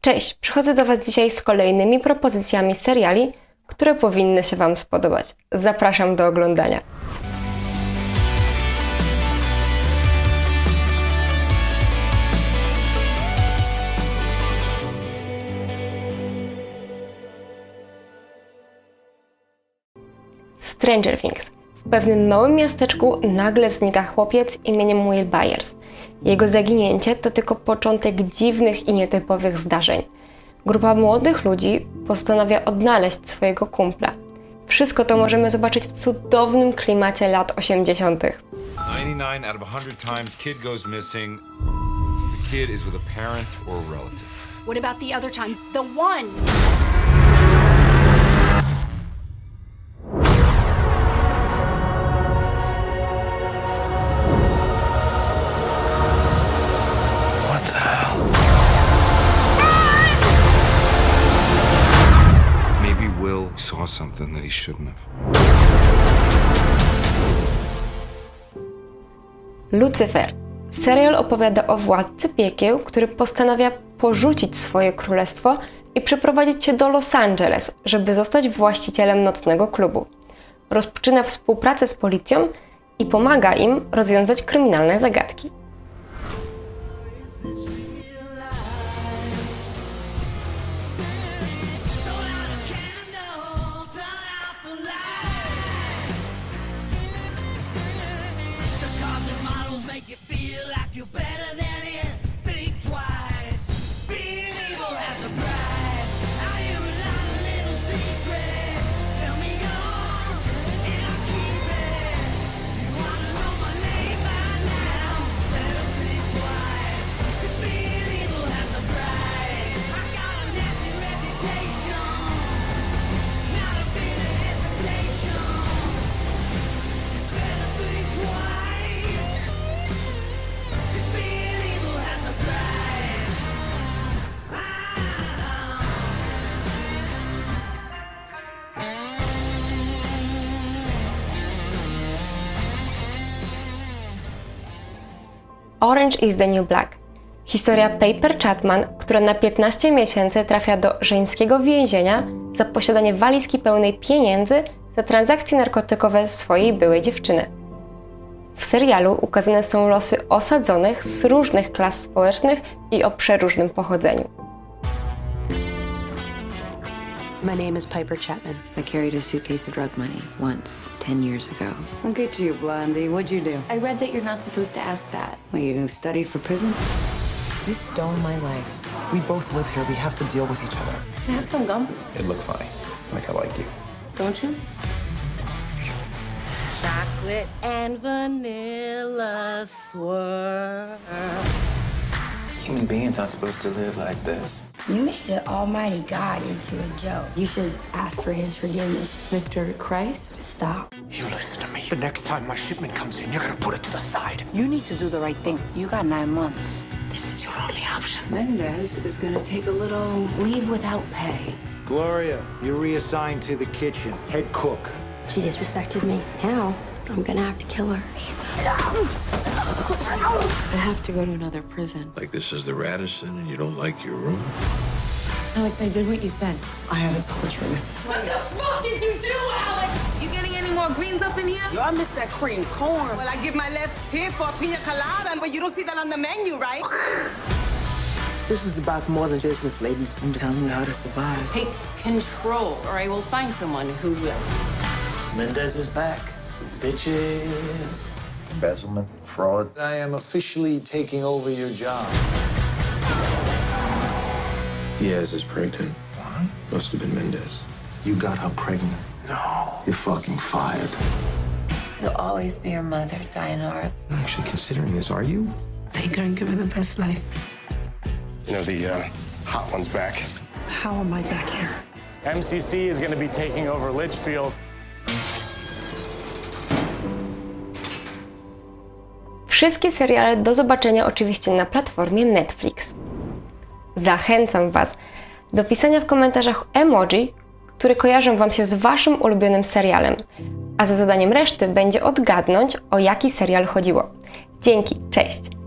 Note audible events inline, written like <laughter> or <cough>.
Cześć, przychodzę do Was dzisiaj z kolejnymi propozycjami seriali, które powinny się Wam spodobać. Zapraszam do oglądania. Stranger Things. W pewnym małym miasteczku nagle znika chłopiec imieniem Will Byers. Jego zaginięcie to tylko początek dziwnych i nietypowych zdarzeń. Grupa młodych ludzi postanawia odnaleźć swojego kumpla. Wszystko to możemy zobaczyć w cudownym klimacie lat 80. 99 out of 100 times kid goes missing. The kid is with a parent or a relative. What about the other time? The one! Shouldn't have. Lucyfer. Serial opowiada o władcy piekieł, który postanawia porzucić swoje królestwo i przeprowadzić się do Los Angeles, żeby zostać właścicielem nocnego klubu. Rozpoczyna współpracę z policją i pomaga im rozwiązać kryminalne zagadki. Orange is the New Black. Historia Paper Chapman, która na 15 miesięcy trafia do żeńskiego więzienia za posiadanie walizki pełnej pieniędzy za transakcje narkotykowe swojej byłej dziewczyny. W serialu ukazane są losy osadzonych z różnych klas społecznych i o przeróżnym pochodzeniu. My name is Piper Chapman. I carried a suitcase of drug money once, 10 years ago. Look at you, Blondie. What'd you do? I read that you're not supposed to ask that. Well, you studied for prison? You stole my life. We both live here. We have to deal with each other. Can I have some gum? It looked funny. Like I liked you. Don't you? chocolate and vanilla swirl. Human beings aren't supposed to live like this. You made an almighty God into a joke. You should ask for his forgiveness. Mr. Christ? Stop. You listen to me. The next time my shipment comes in, you're gonna put it to the side. You need to do the right thing. You got nine months. This is your only option. Mendez is gonna take a little Leave without pay. Gloria, you're reassigned to the kitchen. Head cook. She disrespected me. Now, I'm gonna have to kill her. I have to go to another prison. Like this is the Radisson and you don't like your room? Alex, I did what you said. I had to tell the truth. What the fuck did you do, Alex? You getting any more greens up in here? Yo, I missed that cream corn. Well, I give my left tip for a pina colada, but you don't see that on the menu, right? <laughs> This is about more than business, ladies. I'm telling you how to survive. Take control, or I will find someone who will. Mendez is back. Bitches. Embezzlement, fraud. I am officially taking over your job. Diaz is pregnant. What? Must have been Mendez. You got her pregnant. No. You're fucking fired. You'll always be your mother, Dianara. I'm actually considering this, are you? Take her and give her the best life. You know, the uh, hot one's back. How am I back here? MCC is going to be taking over Litchfield. Wszystkie seriale do zobaczenia oczywiście na platformie Netflix. Zachęcam Was do pisania w komentarzach emoji, które kojarzą Wam się z Waszym ulubionym serialem, a za zadaniem reszty będzie odgadnąć, o jaki serial chodziło. Dzięki, cześć!